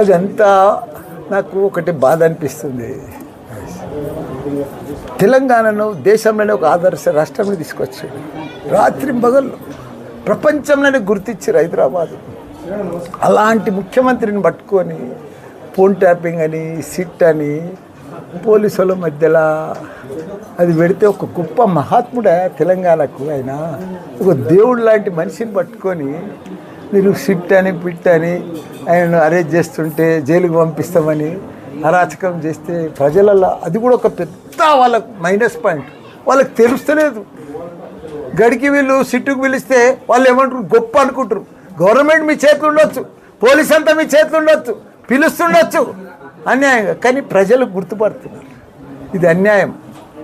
అదంతా నాకు ఒకటి బాధ అనిపిస్తుంది. తెలంగాణను దేశంలోనే ఒక ఆదర్శ రాష్ట్రంలో తీసుకొచ్చాడు రాత్రి మొదలు ప్రపంచంలోనే గుర్తించారు హైదరాబాద్. అలాంటి ముఖ్యమంత్రిని పట్టుకొని ఫోన్ ట్యాపింగ్ అని సిట్ అని పోలీసుల మధ్యలో అది పెడితే ఒక గొప్ప మహాత్ముడే తెలంగాణకు ఆయన ఒక దేవుడు లాంటి మనిషిని పట్టుకొని మీరు సిట్ అని పిట్ అని ఆయనను అరెస్ట్ చేస్తుంటే జైలుకు పంపిస్తామని అరాచకం చేస్తే ప్రజలలో అది కూడా ఒక పెద్ద వాళ్ళకు మైనస్ పాయింట్ వాళ్ళకి తెలుస్తలేదు. గడికి వీళ్ళు సిట్టుకు పిలిస్తే వాళ్ళు ఏమంటారు? గొప్ప అనుకుంటారు. గవర్నమెంట్ మీ చేతులు ఉండొచ్చు. పోలీస్ అంతా మీ చేతులు ఉండొచ్చు. పిలుస్తుండొచ్చు. అన్యాయంగా. కానీ ప్రజలు గుర్తుపడుతున్నారు. ఇది అన్యాయం.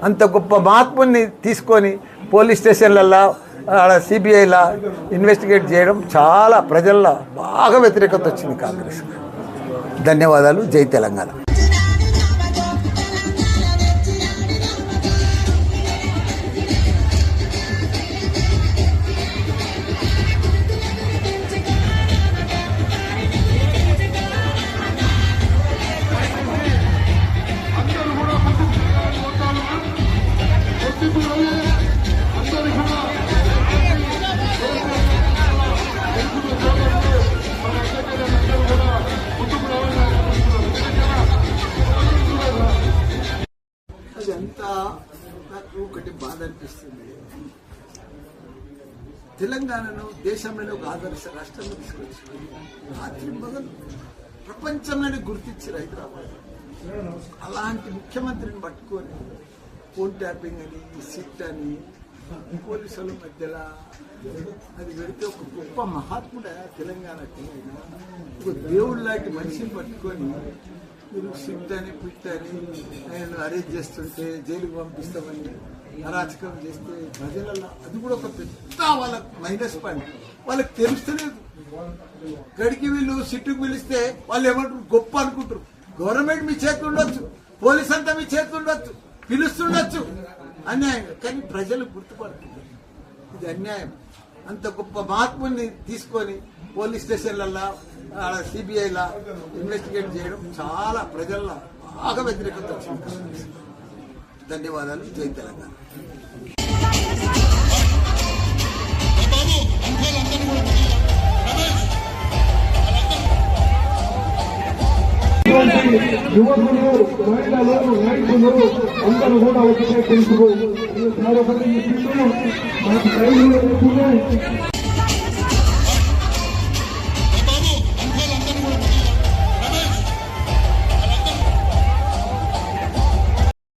అంత గొప్ప మహాత్ముని తీసుకొని పోలీస్ స్టేషన్లల్లో సిబిఐలా ఇన్వెస్టిగేట్ చేయడం చాలా ప్రజల్లో బాగా వ్యతిరేకత వచ్చింది కాంగ్రెస్ ధన్యవాదాలు. జై తెలంగాణ. ఒకటి అనిపిస్తుంది. తెలంగాణను దేశంలోనే ఒక ఆదర్శ రాష్ట్రంలో తీసుకొచ్చింది. రాత్రి మొదలు ప్రపంచంలోనే గుర్తించి హైదరాబాద్. అలాంటి ముఖ్యమంత్రిని పట్టుకొని ఫోన్ ట్యాపింగ్ అని సిట్ అని పోలీసుల మధ్యలో అది పెడితే ఒక గొప్ప మహాత్ముడ తెలంగాణకు ఒక దేవుడు లాంటి మనిషిని పట్టుకొని మీరు సిట్ అని పిట్ అని ఆయన అరేంజ్ చేస్తుంటే జైలుకు పంపిస్తామని అరాచకం చేస్తే ప్రజలలో అది కూడా ఒక పెద్ద వాళ్ళకు మైనస్ పాయింట్ వాళ్ళకి తెలుస్తలేదు. గడికి వీళ్ళు సిట్టుకు పిలిస్తే వాళ్ళు ఏమంటారు? గొప్ప అనుకుంటారు. గవర్నమెంట్ మీ చేతులు ఉండొచ్చు. పోలీస్ అంతా మీ చేతులు ఉండొచ్చు. పిలుస్తుండొచ్చు. అన్యాయం. కానీ ప్రజలు గుర్తుపడుతున్నారు ఇది అన్యాయం. అంత గొప్ప మహాత్ముని తీసుకొని పోలీస్ స్టేషన్లల్లో సిబిఐలా ఇన్వెస్టిగేట్ చేయడం చాలా ప్రజల్లో బాగా వ్యతిరేకత వచ్చింది. ధన్యవాదాలు. జై తెలంగాణ. యువకులు మహిళలు రైతులు అందరూ కూడా ఒకటే తెలుసు మరొకటి ఈ శిశువు మనకు రైలు